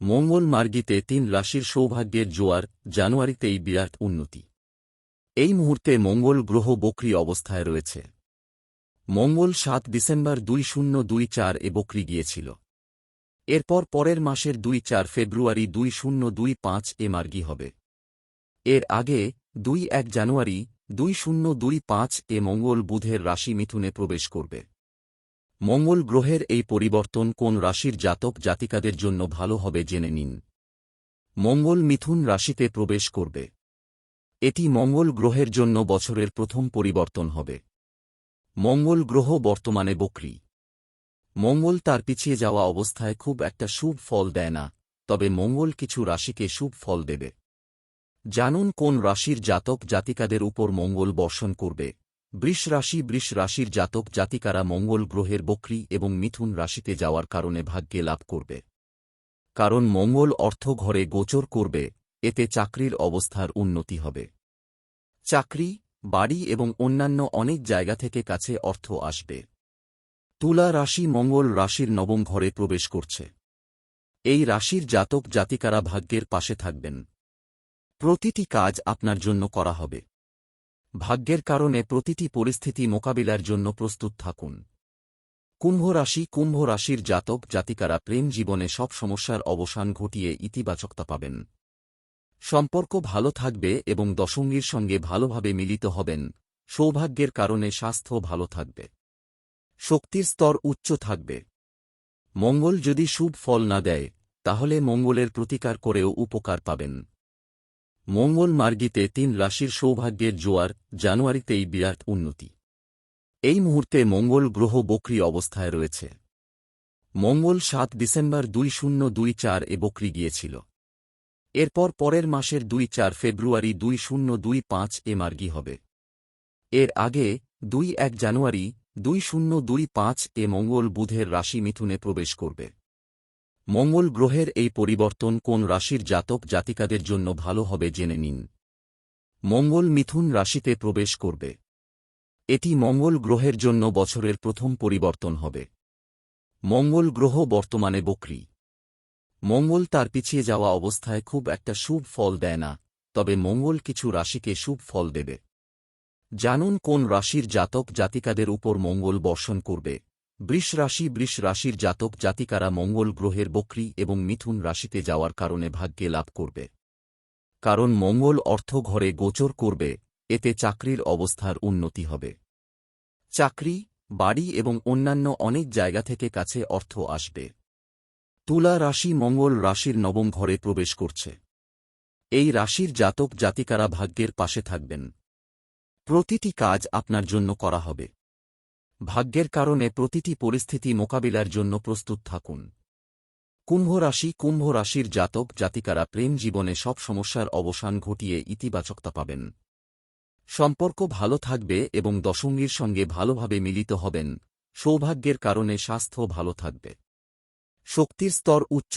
মঙ্গল মার্গিতে তিন রাশির সৌভাগ্যের জোয়ার জানুয়ারিতেই বিরাট উন্নতি। এই মুহূর্তে মঙ্গল গ্রহ বক্রি অবস্থায় রয়েছে। মঙ্গল সাত ডিসেম্বর দুই শূন্য দুই চার এ বক্রি গিয়েছিল। এরপর পরের মাসের দুই চার ফেব্রুয়ারি দুই শূন্য দুই পাঁচ এ মার্গী হবে। এর আগে দুই এক জানুয়ারি দুই শূন্য দুই পাঁচ এ মঙ্গল বুধের রাশি মিথুনে প্রবেশ করবে। মঙ্গল গ্রহের এই পরিবর্তন কোন রাশির জাতক জাতিকাদের জন্য ভালো হবে জেনে নিন। মঙ্গল মিথুন রাশিতে প্রবেশ করবে। এটি মঙ্গল গ্রহের জন্য বছরের প্রথম পরিবর্তন হবে। মঙ্গল গ্রহ বর্তমানে বকরি। মঙ্গল তার পিছিয়ে যাওয়া অবস্থায় খুব একটা শুভ ফল দেয় না, তবে মঙ্গল কিছু রাশিকে শুভ ফল দেবে। জানুন কোন রাশির জাতক জাতিকাদের উপর মঙ্গল বর্ষণ করবে। বৃষ রাশি বৃষ রাশির জাতক জাতিকারা মঙ্গল গ্রহের বক্রী এবং মিথুন রাশিতে যাওয়ার কারণে ভাগ্যে লাভ করবে। কারণ মঙ্গল অর্থ ঘরে গোচর করবে, এতে চাকরির অবস্থার উন্নতি হবে। চাকরি, বাড়ি এবং অন্যান্য অনেক জায়গা থেকে কাছে অর্থ আসবে। তুলা রাশি মঙ্গল রাশির নবম ঘরে প্রবেশ করছে। এই রাশির জাতক জাতিকারা ভাগ্যের পাশে থাকবেন। প্রতিটি কাজ আপনার জন্য করা হবে। ভাগ্যের কারণে প্রতিটি পরিস্থিতি মোকাবিলার জন্য প্রস্তুত থাকুন। কুম্ভ রাশি কুম্ভ রাশির জাতক জাতিকারা প্রেম জীবনে সব সমস্যার অবসান ঘটিয়ে ইতিবাচকতা পাবেন। সম্পর্ক ভালো থাকবে এবং দশঙ্গীর সঙ্গে ভালোভাবে মিলিত হবেন। সৌভাগ্যের কারণে স্বাস্থ্য ভালো থাকবে। শক্তির স্তর উচ্চ থাকবে। মঙ্গল যদি শুভ ফল না দেয়, তাহলে মঙ্গলের প্রতিকার করেও উপকার পাবেন। মঙ্গল মার্গিতে তিন রাশির সৌভাগ্যের জোয়ার জানুয়ারিতেই বিরাট উন্নতি। এই মুহূর্তে মঙ্গল গ্রহ বক্রি অবস্থায় রয়েছে। মঙ্গল সাত ডিসেম্বর দুই শূন্য দুই চার এ বক্রি গিয়েছিল। এরপর পরের মাসের দুই চার ফেব্রুয়ারি দুই শূন্য দুই পাঁচ এ মার্গি হবে। এর আগে দুই এক জানুয়ারি দুই শূন্য দুই পাঁচ এ মঙ্গল বুধের রাশি মিথুনে প্রবেশ করবে। মঙ্গল গ্রহের এই পরিবর্তন কোন রাশির জাতক জাতিকাদের জন্য ভালো হবে জেনে নিন। মঙ্গল মিথুন রাশিতে প্রবেশ করবে। এটি মঙ্গল গ্রহের জন্য বছরের প্রথম পরিবর্তন হবে। মঙ্গল গ্রহ বর্তমানে বকরি। মঙ্গল তার পিছিয়ে যাওয়া অবস্থায় খুব একটা শুভ ফল দেয় না, তবে মঙ্গল কিছু রাশিকে শুভ ফল দেবে। জানুন কোন রাশির জাতক জাতিকাদের উপর মঙ্গল বর্ষণ করবে। বৃষ রাশি বৃষ রাশির জাতক জাতিকারা মঙ্গল গ্রহের বক্রী এবং মিথুন রাশিতে যাওয়ার কারণে ভাগ্যে লাভ করবে। কারণ মঙ্গল অর্থ ঘরে গোচর করবে, এতে চাকরির অবস্থার উন্নতি হবে। চাকরি, বাড়ি এবং অন্যান্য অনেক জায়গা থেকে কাছে অর্থ আসবে। তুলা রাশি মঙ্গল রাশির নবম ঘরে প্রবেশ করছে। এই রাশির জাতক জাতিকারা ভাগ্যের পাশে থাকবেন। প্রতিটি কাজ আপনার জন্য করা হবে। ভাগ্যের কারণে প্রতিটি পরিস্থিতি মোকাবিলার জন্য প্রস্তুত থাকুন। কুম্ভ রাশি কুম্ভ রাশির জাতক জাতিকারা প্রেম জীবনে সব সমস্যার অবসান ঘটিয়ে ইতিবাচকতা পাবেন। সম্পর্ক ভালো থাকবে এবং দশঙ্গীর সঙ্গে ভালোভাবে মিলিত হবেন। সৌভাগ্যের কারণে স্বাস্থ্য ভালো থাকবে। শক্তির স্তর উচ্চ